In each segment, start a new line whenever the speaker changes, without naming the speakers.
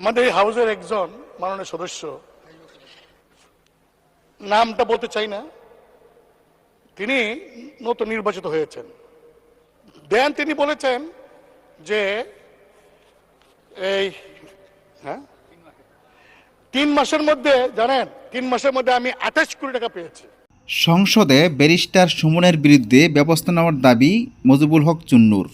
আমাদের এই হাউসের একজন মাননীয় সদস্য, নামটা বলতে চাই না, তিনি নতুন নির্বাচিত হয়েছেন। দেন তিনি বলেছেন যে এই হ্যাঁ? তিন মাসের মধ্যে, জানেন, তিন মাসের মধ্যে আমি আঠাশ কোটি টাকা পেয়েছি।
সংসদে ব্যারিস্টার সুমনের বিরুদ্ধে ব্যবস্থা নেওয়ার দাবি মজিবুল হক চুন্নুর।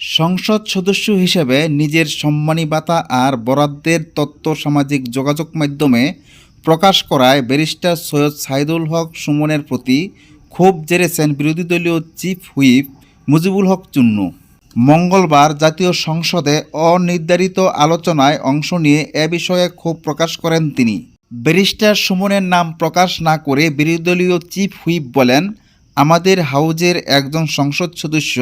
সংসদ সদস্য হিসেবে নিজের সম্মানী ভাতা আর বরাদ্দের তত্ত্ব সামাজিক যোগাযোগ মাধ্যমে প্রকাশ করায় ব্যারিস্টার সৈয়দ সাইদুল হক সুমনের প্রতি ক্ষোভ জেরেছেন বিরোধী দলীয় চিফ হুইপ মুজিবুল হক চুন্নু। মঙ্গলবার জাতীয় সংসদে অনির্ধারিত আলোচনায় অংশ নিয়ে এ বিষয়ে ক্ষোভ প্রকাশ করেন তিনি। ব্যারিস্টার সুমনের নাম প্রকাশ না করে বিরোধী দলীয় চিফ হুইপ বলেন, আমাদের হাউজের একজন সংসদ সদস্য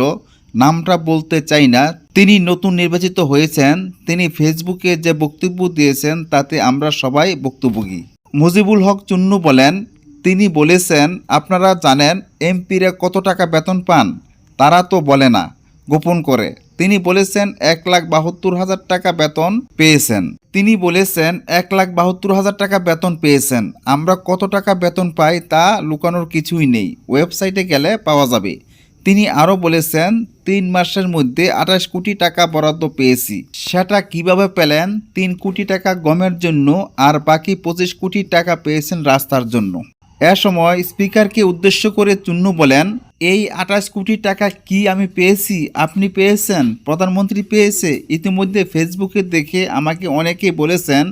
নামটা বলতে চাই না। তিনি নতুন নির্বাচিত হয়েছেন। তিনি ফেসবুকে যে বক্তব্য দিয়েছেন, তাতে আমরা সবাই বক্তব্যী মুজিবুল হক চুন্নু বলেন, তিনি বলেছেন, আপনারা জানেন, এমপিরা কত টাকা বেতন পান? তারা তো বলে না। গোপন করে, তিনি বলেছেন, এক লাখ বাহাত্তর হাজার টাকা বেতন পেয়েছেন। তিনি বলেছেন, এক লাখ বাহাত্তর হাজার টাকা বেতন পেয়েছেন। আমরা কত টাকা বেতন পাই তা লুকানোর কিছুই নেই। ওয়েবসাইটে গেলে পাওয়া যাবে। তিনি আরও বলেছেন তিন মাসের মধ্যে আঠাশ কোটি টাকা বরাদ্দ পেয়েছি। সেটা কীভাবে পেলেন? তিন কোটি টাকা গমের জন্য আর বাকি পঁচিশ কোটি টাকা পেয়েছেন রাস্তার জন্য। এ সময় স্পিকারকে উদ্দেশ্য করে চুন্নু বলেন, এই আঠাশ কোটি টাকা কি আমি পেয়েছি? আপনি পেয়েছেন? প্রধানমন্ত্রী পেয়েছে? ইতিমধ্যে ফেসবুকে দেখে আমাকে অনেকে বলেছেন,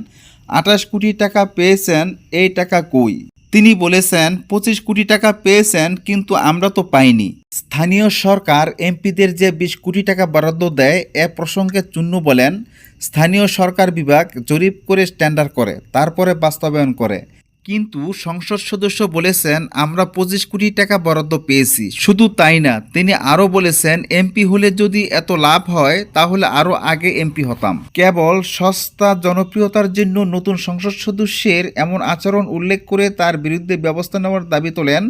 আঠাশ কোটি টাকা পেয়েছেন, এই টাকা কই? তিনি বলেছেন, পঁচিশ কোটি টাকা পেয়েছেন, কিন্তু আমরা তো পাইনি। স্থানীয় সরকার এমপিদের যে বিশ কোটি টাকা বরাদ্দ দেয়, এ প্রসঙ্গে চুন্নু বলেন, স্থানীয় সরকার বিভাগ জরিপ করে স্ট্যান্ডার্ড করে, তারপরে বাস্তবায়ন করে। কিন্তু সংসদ সদস্য বলেছেন, আমরা পঁচিশ কোটি টাকা বরাদ্দ পেয়েছি। শুধু তাই না, তিনি আরও বলেছেন, এমপি হলে যদি এত লাভ হয়, তাহলে আরও আগে এমপি হতাম। কেবল সস্তা জনপ্রিয়তার জন্য নতুন সংসদ সদস্যের এমন আচরণ উল্লেখ করে তার বিরুদ্ধে ব্যবস্থা নেওয়ার দাবি তোলেন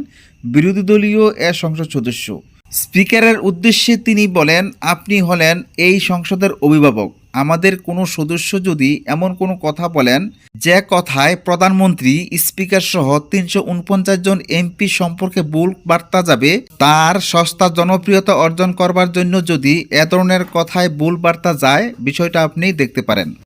বিরোধী দলীয় এ সংসদ সদস্য। স্পিকারের উদ্দেশ্যে তিনি বলেন, আপনি হলেন এই সংসদের অভিভাবক। আমাদের কোনো সদস্য যদি এমন কোনো কথা বলেন, যে কথায় প্রধানমন্ত্রী স্পিকার সহ তিনশো উনপঞ্চাশ জন এমপি সম্পর্কে ভুল বার্তা যাবে, তার সস্তা জনপ্রিয়তা অর্জন করবার জন্য যদি এ ধরনের কথায় ভুল বার্তা যায়, বিষয়টা আপনি দেখতে পারেন।